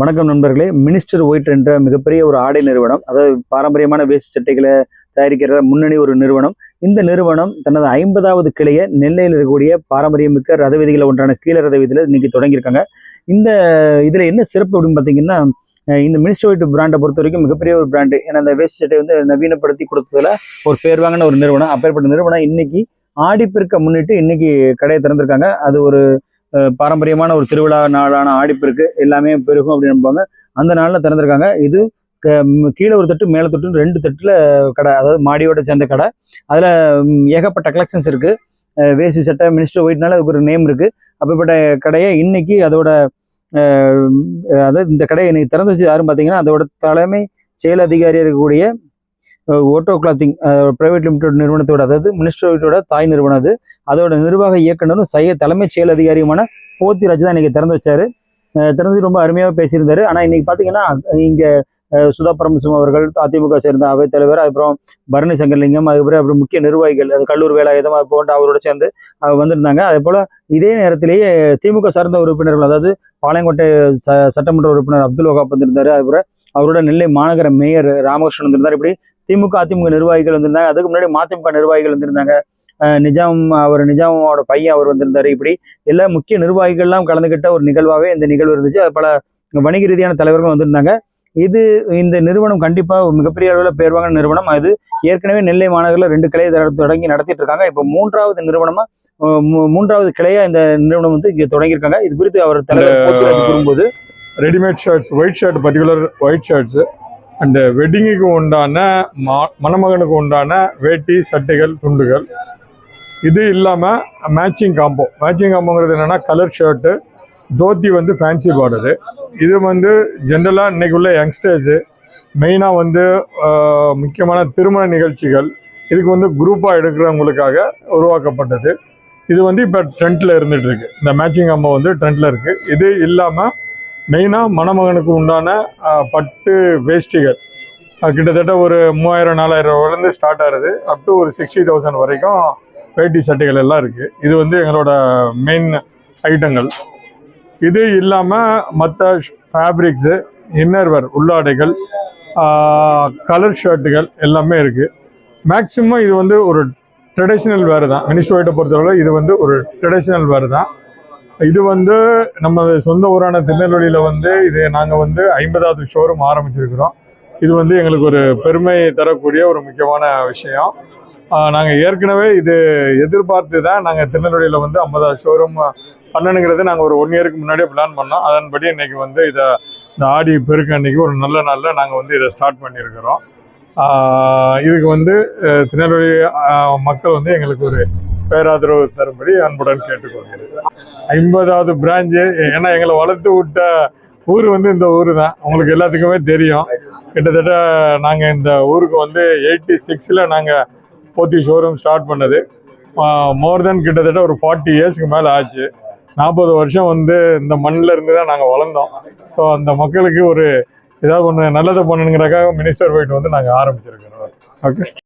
வணக்கம் நண்பர்களே. Minister white என்ற மிகப்பெரிய ஒரு ஆடை நிறுவனம் அதாவது பாரம்பரியமான வேஷ்டி சட்டைகளை தயாரிக்கிற முன்னணி ஒரு நிறுவனம். இந்த நிறுவனம் தனது ஐம்பதாவது கிளையை நெல்லையில் இருக்கக்கூடிய பாரம்பரியமிக்க ரத விதிகளை ஒன்றான கீழ ரத வீதியில் இன்னைக்கு தொடங்கியிருக்காங்க. இந்த இதில் என்ன சிறப்பு அப்படின்னு பார்த்தீங்கன்னா இந்த மினிஸ்டர் ஒயிட் பிராண்டை பொறுத்த வரைக்கும் மிகப்பெரிய ஒரு பிராண்டு ஏன்னா அந்த வேஷ்டி சட்டை வந்து நவீனப்படுத்தி கொடுத்ததில் ஒரு பேர் வாங்கின ஒரு நிறுவனம். அப்பேற்பட்ட நிறுவனம் இன்னைக்கு ஆடிப்பெருக்க முன்னிட்டு இன்னைக்கு கடையை திறந்திருக்காங்க. அது ஒரு பாரம்பரியமான ஒரு திருவிழா நாளான ஆடிப்பெருக்கு எல்லாமே பெருகும் அப்படின்னு நம்புவாங்க. அந்த நாளில் திறந்திருக்காங்க. இது க- கீழே ஒரு தட்டு மேலே தட்டு ரெண்டு தட்டில் கடை அதாவது மாடியோட சேர்ந்த கடை. அதில் ஏகப்பட்ட கலெக்ஷன்ஸ் இருக்குது வேசி சட்டை மினிஸ்டர் ஒயிட்னால அதுக்கு ஒரு நேம் இருக்குது அப்படிப்பட்ட கடையை இன்னைக்கு அதோட அதாவது இந்த கடையை இன்னைக்கு திறந்து வச்சு யாரும் பார்த்தீங்கன்னா அதோட தலைமை செயல் அதிகாரி இருக்கக்கூடிய ஓட்டோ கிளாத்திங் பிரைவேட் லிமிடெட் நிறுவனத்தோட அதாவது மினிஸ்டர் தாய் நிறுவனம் அது. அதோட நிர்வாக இயக்குனரும் சைய தலைமைச் செயல் அதிகாரியுமான போத்தி ராஜ் தான் இன்னைக்கு திறந்து வச்சாரு. திறந்து ரொம்ப அருமையாக பேசியிருந்தாரு. ஆனால் இன்னைக்கு பார்த்தீங்கன்னா இங்கே சுதா பரமசிவம் அவர்கள் அதிமுக சேர்ந்த அவை தலைவர் அதுக்கப்புறம் பரணி சங்கர்லிங்கம் அதுக்கப்புறம் அப்புறம் முக்கிய நிர்வாகிகள் அது கல்லூர் வேலாயுதம் அது போன்ற அவரோட சேர்ந்து அவங்க வந்திருந்தாங்க. அதே போல் இதே நேரத்திலேயே திமுக சார்ந்த உறுப்பினர்கள் அதாவது பாளையங்கோட்டை ச சட்டமன்ற உறுப்பினர் அப்துல் வகாப் வந்திருந்தாரு. அதுக்கப்புறம் அவரோட நெல்லை மாநகர மேயர் ராமகிருஷ்ணன் வந்திருந்தார். இப்படி திமுக அதிமுக நிர்வாகிகள் வந்திருந்தாங்க. அதுக்கு முன்னாடி மதிமுக நிர்வாகிகள் வந்திருந்தாங்க. நிஜாம் அவர் நிஜாமோட பையன் அவர் வந்திருந்தாரு. இப்படி எல்லா முக்கிய நிர்வாகிகள்லாம் கலந்துக்கிட்ட ஒரு நிகழ்வாகவே இந்த நிகழ்வு இருந்துச்சு. அது பல வணிக ரீதியான தலைவர்கள் வந்திருந்தாங்க. இது இந்த நிறுவனம் கண்டிப்பாக மிகப்பெரிய அளவில் பேர் வாங்கின நிறுவனம். அது ஏற்கனவே நெல்லை மாநகரில் ரெண்டு கிளையை தொடங்கி நடத்திட்டு இருக்காங்க. இப்போ மூன்றாவது நிறுவனமா மூன்றாவது கிளையா இந்த நிறுவனம் வந்து இங்கே தொடங்கியிருக்காங்க. இது குறித்து அவர் தலைவர் கூறும்போது readymade shirts white shirt particular white shirts அந்த வெட்டிங்குக்கு உண்டான மா மணமகனுக்கு உண்டான வேட்டி சட்டைகள் துண்டுகள். இது இல்லாமல் மேட்சிங் காம்போ மேட்சிங் காம்போங்கிறது என்னென்னா கலர் ஷர்ட்டு தோத்தி வந்து ஃபேன்சி பார்டரு இது வந்து ஜென்ரலாக இன்றைக்கி உள்ள யங்ஸ்டர்ஸு மெயினாக வந்து முக்கியமான திருமண நிகழ்ச்சிகள் இதுக்கு வந்து குரூப்பாக எடுக்கிறவங்களுக்காக உருவாக்கப்பட்டது. இது வந்து இப்போ ட்ரெண்டில் இருந்துகிட்ருக்கு இந்த மேட்சிங் காம்போ வந்து ட்ரெண்டில் இருக்குது இது இல்லாமல் மெயினாக மணமகனுக்கு உண்டான பட்டு வேஷ்டிகள். கிட்டத்தட்ட ஒரு மூவாயிரம் நாலாயிரம் ரூபாயிலேருந்து ஸ்டார்ட் ஆகுது. அப் டு ஒரு சிக்ஸ்டி தௌசண்ட் வரைக்கும் வேட்டி சட்டைகள் எல்லாம் இருக்குது இது வந்து எங்களோட மெயின் ஐட்டங்கள் இது இல்லாமல் மற்ற ஃபேப்ரிக்ஸு இன்னர்வேர் உள்ளாடைகள் கலர் ஷர்ட்டுகள் எல்லாமே இருக்குது மேக்சிமம் இது வந்து ஒரு ட்ரெடிஷ்னல் வேறு தான். மினிஸ்டோயிட்டை பொறுத்தளவு இது வந்து ஒரு ட்ரெடிஷ்னல் வேறு தான். இது வந்து நம்ம சொந்த ஊரான திருநெல்வேலியில் வந்து இது நாங்கள் வந்து ஐம்பதாவது ஷோரூம் ஆரம்பிச்சிருக்கிறோம். இது வந்து எங்களுக்கு ஒரு பெருமை தரக்கூடிய ஒரு முக்கியமான விஷயம். நாங்கள் ஏற்கனவே இது எதிர்பார்த்து தான் நாங்கள் திருநெல்வேலியில் வந்து ஐம்பதாவது ஷோரூம் பண்ணணுங்கிறது நாங்கள் ஒரு ஒன் இயருக்கு முன்னாடியே பிளான் பண்ணோம். அதன்படி இன்றைக்கி வந்து இதை இந்த ஆடி பெருக்க அன்றைக்கி ஒரு நல்ல நாளில் நாங்கள் வந்து இதை ஸ்டார்ட் பண்ணியிருக்கிறோம் இதுக்கு வந்து திருநெல்வேலி மக்கள் வந்து எங்களுக்கு ஒரு பேராதரவு தரும்படி அன்புடன் கேட்டுக்கொள்கிறேன். ஐம்பதாவது பிராஞ்சு ஏன்னா எங்களை வளர்த்து விட்ட ஊர் வந்து இந்த ஊர் தான் உங்களுக்கு எல்லாத்துக்குமே தெரியும். கிட்டத்தட்ட நாங்கள் இந்த ஊருக்கு வந்து எயிட்டி சிக்ஸில் நாங்கள் போத்தி ஷோரூம் ஸ்டார்ட் பண்ணது. மோர் தென் கிட்டத்தட்ட ஒரு ஃபார்ட்டி இயர்ஸ்க்கு மேலே ஆச்சு. நாற்பது வருஷம் வந்து இந்த மண்ணில் இருந்து தான் நாங்கள் வளர்ந்தோம். ஸோ அந்த மக்களுக்கு ஒரு ஏதாவது ஒன்று நல்லதை பண்ணணுங்கிறக்காக மினிஸ்டர் போயிட்டு வந்து நாங்கள் ஆரம்பிச்சிருக்கிறோம். ஓகே